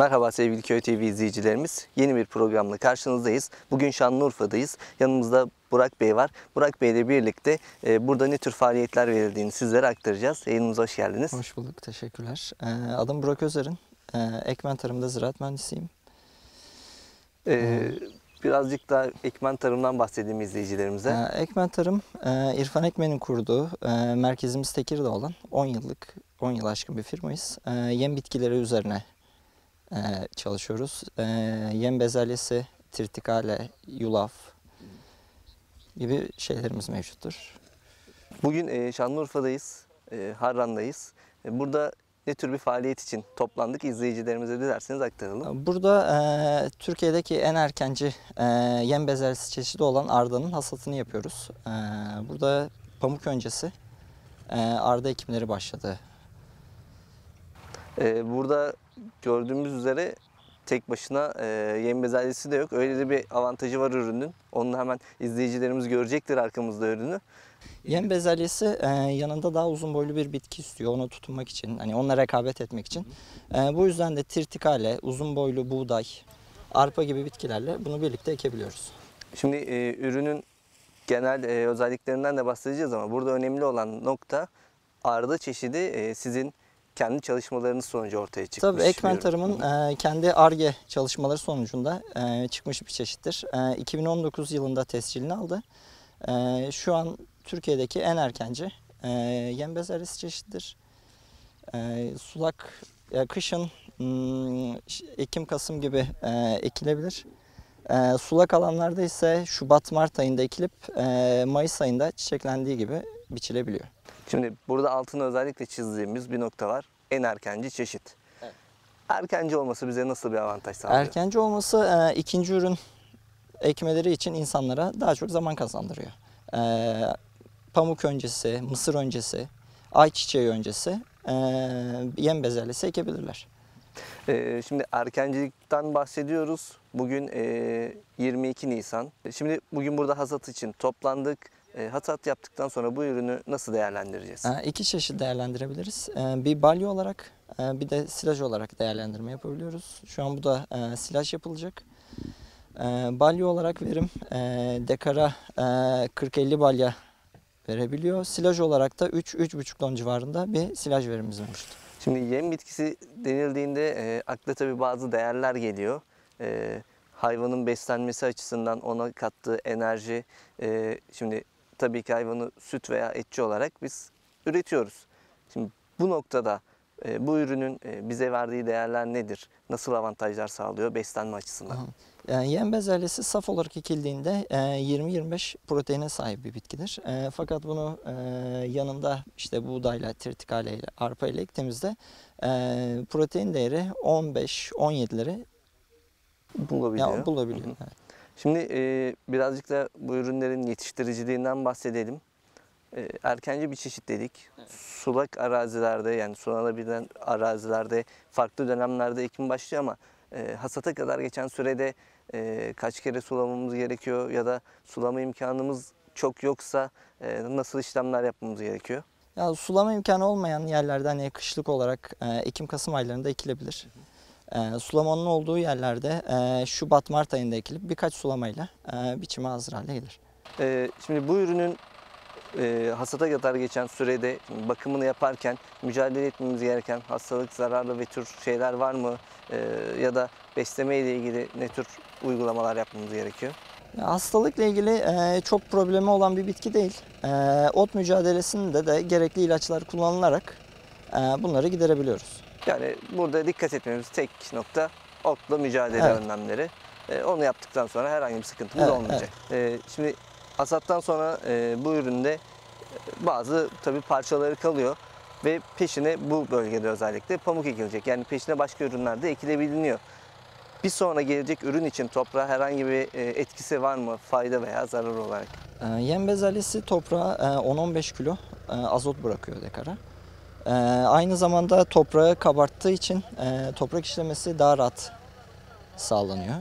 Merhaba sevgili Köy TV izleyicilerimiz. Yeni bir programla karşınızdayız. Bugün Şanlıurfa'dayız. Yanımızda Burak Bey var. Burak Bey ile birlikte e, burada ne tür faaliyetler verildiğini sizlere aktaracağız. Yayınımıza hoş geldiniz. Hoş bulduk, teşekkürler. Ee, adım Burak Özer'in. Ee, Ekmen Tarım'da ziraat mühendisiyim. E, birazcık da ekmen tarımdan bahsedeyim izleyicilerimize. Ee, Ekmen Tarım, e, İrfan Ekmen'in kurduğu, e, merkezimiz Tekirdağ olan 10 yıllık, 10 yıl aşkın bir firmayız. E, yem bitkileri üzerine e, çalışıyoruz. E, yem bezelyesi, tirtikale, yulaf gibi şeylerimiz mevcuttur. Bugün e, Şanlıurfa'dayız. E, Harran'dayız. E, burada ne tür bir faaliyet için toplandık izleyicilerimize dilerseniz aktaralım. Burada e, Türkiye'deki en erkenci e, yem bezelyesi çeşidi olan ardanın hasatını yapıyoruz. E, burada pamuk öncesi e, arda ekimleri başladı. Ee, burada gördüğümüz üzere tek başına e, yem bezelyesi de yok. Öyle de bir avantajı var ürünün. Onu hemen izleyicilerimiz görecektir arkamızda ürünü. Yem bezelyesi e, yanında daha uzun boylu bir bitki istiyor onu tutunmak için, hani onunla rekabet etmek için. E, bu yüzden de tirtikale, uzun boylu buğday, arpa gibi bitkilerle bunu birlikte ekebiliyoruz. Şimdi e, ürünün genel e, özelliklerinden de bahsedeceğiz ama burada önemli olan nokta arda çeşidi e, sizin kendi çalışmalarınız sonucu ortaya çıkmış. Tabii Ekmen Tarım'ın e, kendi ARGE çalışmaları sonucunda e, çıkmış bir çeşittir. E, 2019 yılında tescilini aldı. E, şu an Türkiye'deki en erkenci e, yem bezelyesi çeşididir. E, sulak e, kışın hmm, Ekim-Kasım gibi e, ekilebilir. E, sulak alanlarda ise Şubat-Mart ayında ekilip e, Mayıs ayında çiçeklendiği gibi biçilebiliyor. Şimdi burada altını özellikle çizdiğimiz bir nokta var. En erkenci çeşit. Evet. Erkenci olması bize nasıl bir avantaj sağlıyor? Erkenci olması e, ikinci ürün ekmeleri için insanlara daha çok zaman kazandırıyor. E, pamuk öncesi, mısır öncesi, ayçiçeği öncesi e, yem bezelyesi ekebilirler. Ee, şimdi erkencilikten bahsediyoruz. Bugün e, 22 Nisan. Şimdi bugün burada hasat için toplandık. E, hasat yaptıktan sonra bu ürünü nasıl değerlendireceğiz? E, iki çeşit değerlendirebiliriz. E, bir balya olarak e, bir de silaj olarak değerlendirme yapabiliyoruz. Şu an bu da e, silaj yapılacak. E, balya olarak verim e, dekara e, 40-50 balya verebiliyor. Silaj olarak da 3-3,5 ton civarında bir silaj verimimiz mevcut. Şimdi yem bitkisi denildiğinde e, akla tabii bazı değerler geliyor. E, hayvanın beslenmesi açısından ona kattığı enerji. e, şimdi tabii ki hayvanı süt veya etçi olarak biz üretiyoruz. Şimdi bu noktada e, bu ürünün e, bize verdiği değerler nedir? Nasıl avantajlar sağlıyor beslenme açısından? Yani yem bezelyesi saf olarak ekildiğinde e, 20-25 proteine sahip bir bitkidir. E, fakat bunu e, yanında işte buğdayla, tirtikale ile, arpa ile ektiğimizde e, protein değeri 15-17'leri Bulabiliyor. ya, bulabiliyor. Hı hı. Evet. Şimdi e, birazcık da bu ürünlerin yetiştiriciliğinden bahsedelim. E, erkenci bir çeşit dedik. Sulak arazilerde yani sulanabilen arazilerde farklı dönemlerde ekim başlıyor ama e, hasata kadar geçen sürede e, kaç kere sulamamız gerekiyor ya da sulama imkanımız çok yoksa e, nasıl işlemler yapmamız gerekiyor? Ya sulama imkanı olmayan yerlerde hani kışlık olarak e, Ekim-Kasım aylarında ekilebilir. E, sulamanın olduğu yerlerde e, Şubat-Mart ayında ekilip birkaç sulamayla e, biçime hazır hale gelir. Ee, şimdi bu ürünün e, hasata kadar geçen sürede bakımını yaparken mücadele etmemiz gereken hastalık, zararlı ve tür şeyler var mı? Ee, ya da besleme ile ilgili ne tür uygulamalar yapmamız gerekiyor? Hastalıkla ilgili e, çok problemi olan bir bitki değil. E, ot mücadelesinde de gerekli ilaçlar kullanılarak e, bunları giderebiliyoruz. Yani burada dikkat etmemiz tek nokta otla mücadele Evet. önlemleri. Ee, onu yaptıktıktan sonra herhangi bir sıkıntımız Evet, olmayacak. Ee, şimdi hasattan sonra e, bu üründe e, bazı tabii parçaları kalıyor ve peşine bu bölgede özellikle pamuk ekilecek. Yani peşine başka ürünler de ekilebiliyor. Bir sonra gelecek ürün için toprağa herhangi bir e, etkisi var mı? Fayda veya zarar olarak. E, yem bezelyesi toprağa e, 10-15 kilo e, azot bırakıyor dekara. E, aynı zamanda toprağı kabarttığı için e, toprak işlemesi daha rahat sağlanıyor.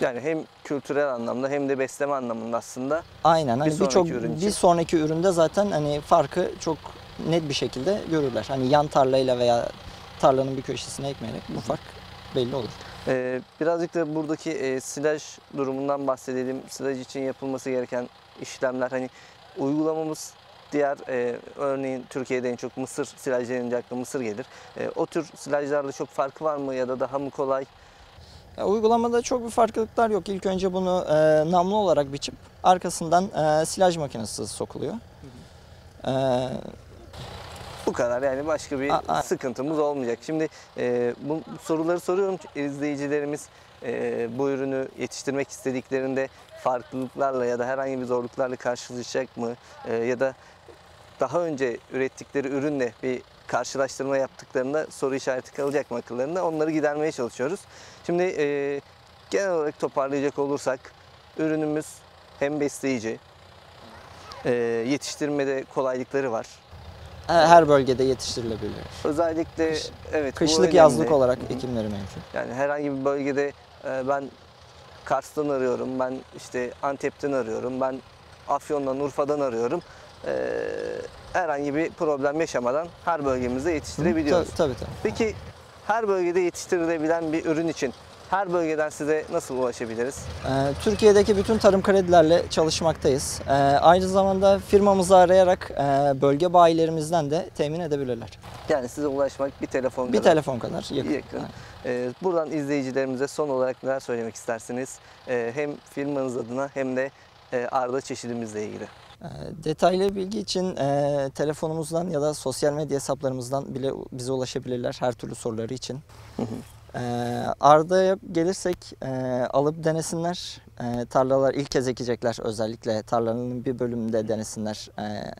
Yani hem kültürel anlamda hem de besleme anlamında aslında Aynen. Hani sonraki birçok ürün için. bir sonraki üründe zaten hani farkı çok net bir şekilde görürler. Hani yan tarlayla veya tarlanın bir köşesine ekmeyerek bu fark belli olur. Ee, birazcık da buradaki e, silaj durumundan bahsedelim. Silaj için yapılması gereken işlemler hani uygulamamız diğer e, örneğin Türkiye'de en çok mısır silaj denince akla mısır gelir. E, o tür silajlarda çok farkı var mı ya da daha mı kolay? Ya, uygulamada çok bir farklılıklar yok. İlk önce bunu e, namlu olarak biçip arkasından e, silaj makinesi sokuluyor. E, Bu kadar yani başka bir A- a- sıkıntımız olmayacak. Şimdi e, bu soruları soruyorum izleyicilerimiz e, bu ürünü yetiştirmek istediklerinde farklılıklarla ya da herhangi bir zorluklarla karşılaşacak mı? E, ya da daha önce ürettikleri ürünle bir karşılaştırma yaptıklarında soru işareti kalacak mı akıllarında? Onları gidermeye çalışıyoruz. Şimdi e, genel olarak toparlayacak olursak ürünümüz hem besleyici, e, yetiştirmede kolaylıkları var. Her bölgede yetiştirilebilir. Özellikle Kış- evet Kışlık yazlık olarak Hı hı. ekimleri mevcut. Yani herhangi bir bölgede e, ben Kars'tan arıyorum, ben işte Antep'ten arıyorum, ben Afyon'dan, Urfa'dan arıyorum. E, herhangi bir problem yaşamadan her bölgemizde yetiştirebiliyoruz. Ta- Tabii tabii. Peki her bölgede yetiştirilebilen bir ürün için her bölgeden size nasıl ulaşabiliriz? Ee, Türkiye'deki bütün tarım kredilerle çalışmaktayız. Ee, Aynı zamanda firmamızı arayarak e, bölge bayilerimizden de temin edebilirler. Yani size ulaşmak bir telefon Bir kadar. telefon kadar yakın. Yakın. Ee, buradan izleyicilerimize son olarak neler söylemek istersiniz? Hem firmanız adına hem de e, Arda çeşidimizle ilgili. Detaylı bilgi için e, telefonumuzdan ya da sosyal medya hesaplarımızdan bile bize ulaşabilirler her türlü soruları için. Ee, Arda'ya gelirsek e, alıp denesinler. E, tarlalar ilk kez ekecekler özellikle tarlanın bir bölümünde denesinler. E,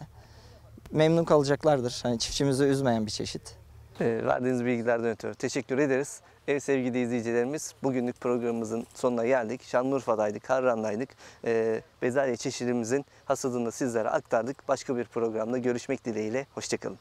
memnun kalacaklardır. Hani çiftçimizi üzmeyen bir çeşit. Ee, verdiğiniz bilgilerden ötürü teşekkür ederiz. Evet sevgili izleyicilerimiz bugünlük programımızın sonuna geldik. Şanlıurfa'daydık, Harran'daydık. Ee, bezelye çeşidimizin hasadını sizlere aktardık. Başka bir programda görüşmek dileğiyle. Hoşçakalın.